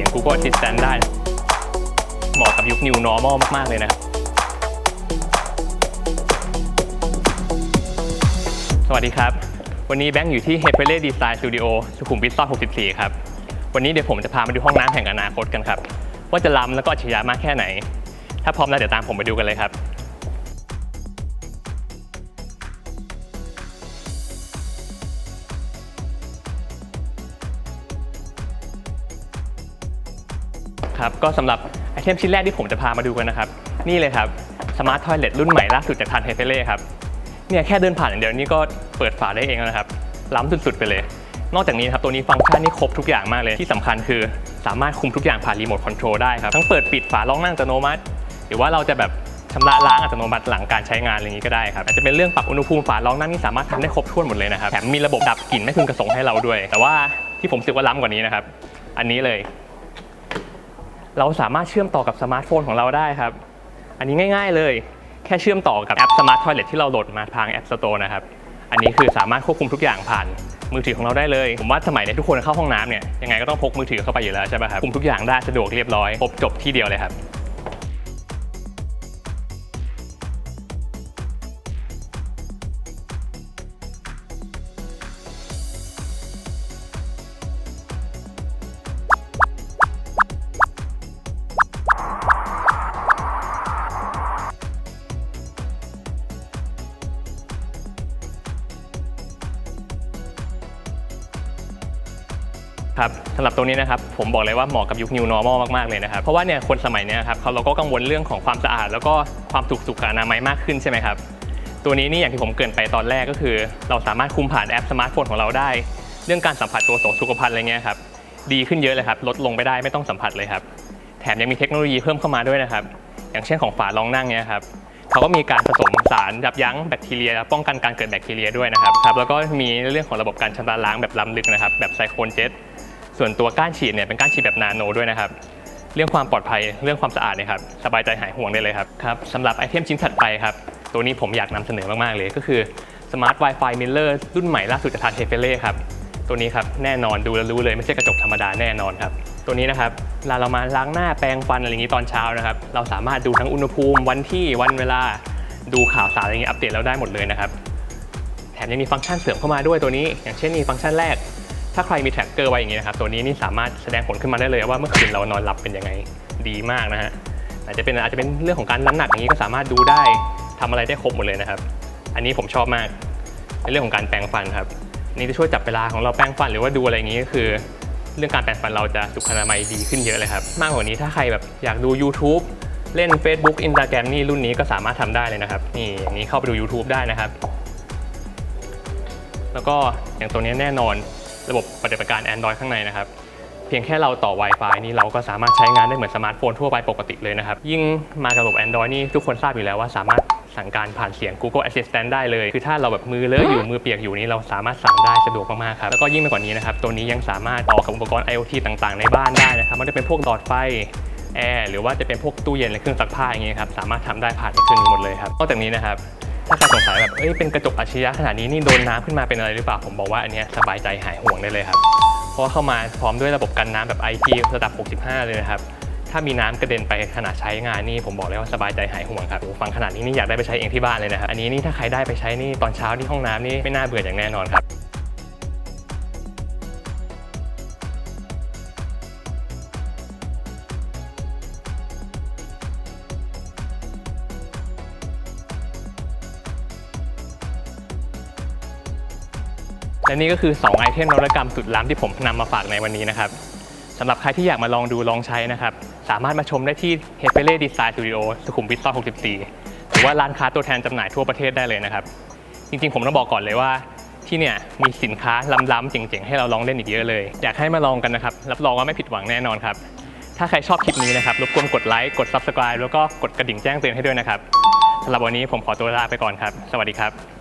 สียง Google Assistant ได้ เหมาะกับยุค New Normal มาก ๆ เลยนะครับ สวัสดีครับ วันนี้แบงค์อยู่ที่ h e p e l e Design Studio สุขุมวิทซอย64 ครับ วันนี้เดี๋ยวผมจะพามาดูห้องน้ำแห่งอนาคตกันครับ ว่าจะล้ำแล้วก็อัจฉริยะมากแค่ไหน ถ้าพร้อมแล้วเดี๋ยวตามผมไปดูกันเลยครับ ครับก็สำหรับไอเทมชิ้นแรกที่ผมจะพามาดูกันนะครับ นี่เลยครับสมาร์ททอยเลทรุ่นใหม่ล่าสุดจากทางเฮเฟเล่ครับเนี่ยแค่เดินผ่านอย่างเดียวนี่ก็เปิดฝาได้เองแล้วนะครับ ล้ำสุดๆไปเลย นอกจากนี้ครับตัวนี้ฟังก์ชันนี่ครบทุกอย่างมากเลยที่สำคัญคือสามารถคุมทุกอย่างผ่านรีโมทคอนโทรลได้ครับทั้งเปิดปิดฝารองนั่งอัตโนมัติ หรือว่าเราจะแบบชำระล้างอัตโนมัติหลังการใช้งานอะไรอย่างนี้ก็ได้ครับอาจจะเป็นเรื่องปรับอุณหภูมิฝารองนั่งนี่สามารถทำได้ครบถ้วนหมดเลยนะครับแถมมีระบบดับกลิ่นไม่พึงกระสงให้เราด้วย แต่ว่าที่ผมรู้สึกว่าล้ำกว่านี้นะครับอันนี้เลย เราสามารถเชื่อมต่อกับสมาร์ทโฟนของเราได้ครับ อันนี้ง่ายๆเลย แค่เชื่อมต่อกับแอป Smart Toilet ที่เราโหลดมาทาง App Store นะครับ อันนี้คือสามารถควบคุมทุกอย่างผ่านมือถือของเราได้เลย ผมว่าสมัยนี้ทุกคนเข้าห้องน้ำเนี่ยยังไงก็ต้องพกมือถือเข้าไปอยู่แล้วใช่ไหมครับคุมทุกอย่างได้สะดวกเรียบร้อยครบจบที่เดียวเลยครับ ครับสำหรับตัวนี้นะครับผมบอกเลยว่าเหมาะกับยุค New Normal มากๆเลยนะครับ เพราะว่าเนี่ยคนสมัยเนี้ยครับเขาเราก็กังวลเรื่องของความสะอาด แล้วก็ความถูกสุขอนามัยมากขึ้นใช่ไหมครับ ตัวนี้นี่อย่างที่ผมเกริ่นไปตอนแรกก็คือ เราสามารถคุมผ่านแอปสมาร์ทโฟนของเราได้ เรื่องการสัมผัสตัวโสสุขภัณฑ์อะไรเงี้ยครับดีขึ้นเยอะเลยครับลดลงไปได้ไม่ต้องสัมผัสเลยครับแถมยังมีเทคโนโลยีเพิ่มเข้ามาด้วยนะครับ อย่างเช่นของฝารองนั่งเนี่ยครับเขาก็มีการผสมสารยับยั้งแบคทีเรีย ป้องกันการเกิดแบคทีเรียด้วยนะครับครับแล้วก็มีเรื่องของระบบการชำระล้างแบบล้ำลึกนะครับแบบไซโคลเจ็ต ส่วนตัวก้านฉีดเนี่ยเป็นก้านฉีดแบบนาโนด้วยนะครับเรื่องความปลอดภัยเรื่องความสะอาดเนี่ยครับสบายใจหายห่วงได้เลยครับครับสำหรับไอเทมชิ้นถัดไปครับตัวนี้ผมอยากนำเสนอมากๆเลยก็คือ Smart Wi-Fi Mirror รุ่นใหม่ล่าสุดจากทางเฮเฟเล่ครับตัวนี้ครับแน่นอนดูแล้วรู้เลยไม่ใช่กระจกธรรมดาแน่นอนครับตัวนี้นะครับเวลาเรามาล้างหน้าแปรงฟันอะไรอย่างนี้ตอนเช้านะครับเราสามารถดูทั้งอุณหภูมิวันที่วันเวลาดูข่าวสารอะไรอย่างนี้อัปเดตเราได้หมดเลยนะครับแถมยังมีฟังก์ชันเสริมเข้ามาด้วยตัวนี้ อย่างเช่นนี่ฟังก์ชันแรก ถ้าใครมีแท็กเกอร์ไว้อย่างนี้นะครับ ตัวนี้นี่สามารถแสดงผลขึ้นมาได้เลยว่าเมื่อคืนเรานอนหลับเป็นยังไงดีมากนะฮะอาจจะเป็นอาจจะเป็นเรื่องของการน้ำหนักอย่างนี้ก็สามารถดูได้ทำอะไรได้ครบหมดเลยนะครับ อันนี้ผมชอบมากในเรื่องของการแปรงฟันครับนี่จะช่วยจับเวลาของเราแปรงฟันหรือว่าดูอะไรอย่างนี้ก็คือ เรื่องการแปรงฟันเราจะสุขอนามัยดีขึ้นเยอะเลยครับ มากกว่านี้ถ้าใครแบบอยากดู YouTube เล่น Facebook Instagram นี่รุ่นนี้ก็สามารถทำได้เลยนะครับ นี่อย่างนี้เข้าไปดู YouTube ได้นะครับ แล้วก็อย่างตัวนี้แน่นอน ระบบปฏิบัติการ Android ข้างในนะครับ เพียงแค่เราต่อ Wi-Fi นี่เราก็สามารถใช้งานได้เหมือนสมาร์ทโฟนทั่วไปปกติเลยนะครับ ยิ่งมากับระบบ Android นี่ทุกคนทราบอยู่แล้วว่าสามารถสั่งการผ่านเสียง Google Assistant ได้เลย คือถ้าเราแบบมือเลอะอยู่มือเปียกอยู่นี่เราสามารถสั่งได้สะดวกมากๆครับ แล้วก็ยิ่งไปกว่านี้นะครับ ตัวนี้ยังสามารถต่อกับอุปกรณ์ IoT ต่างๆ ในบ้านได้นะครับไมันจะเป็นพวกหลอดไฟแอร์หรือว่าจะเป็นพวกตู้เย็นหรือเครื่องซักผ้าอย่างเงี้ยครับสามารถทำได้ผ่านเครื่องนี้หมดเลยครับนอกจากนี้นะครับ ถ้าใครสงสัยแบบเอ้ยเป็นกระจกอัจฉริยะขนาดนี้นี่โดนน้ำขึ้นมาเป็นอะไรหรือเปล่าผมบอกว่าอันเนี้ยสบายใจหายห่วงได้เลยครับเพราะว่าเข้ามาพร้อมด้วยระบบกันน้ำแบบ IP ระดับ 65 เลยนะครับถ้ามีน้ำกระเด็นไปขณะใช้งานนี่ผมบอกเลยว่าสบายใจหายห่วงครับฟังขนาดนี้นี่อยากได้ไปใช้เองที่บ้านเลยนะครับอันนี้นี่ถ้าใครได้ไปใช้นี่ตอนเช้าที่ห้องน้ำนี่ไม่น่าเบื่ออย่างแน่นอนครับ และนี่ก็คือ 2 ไอเทมนวัตกรรมสุดล้ำที่ผมนำมาฝากในวันนี้นะครับสำหรับใครที่อยากมาลองดูลองใช้นะครับ สามารถมาชมได้ที่ h e f e l e Design Studio สุขุมวิทซอย64 หรือว่าร้านค้าตัวแทนจำหน่ายทั่วประเทศได้เลยนะครับ จริงๆ ผมต้องบอกก่อนเลยว่าที่เนี่ยมีสินค้าล้ำๆเจ๋งๆ ให้เราลองเล่นอีกเยอะเลย อยากให้มาลองกันนะครับ รับรองว่าไม่ผิดหวังแน่นอนครับ ถ้าใครชอบคลิปนี้นะครับ รบกวนกดไลค์กด Subscribe แล้วก็กดกระดิ่งแจ้งเตือนให้ด้วยนะครับสำหรับวันนี้ผมขอตัวลาไปก่อนครับ สวัสดีครับ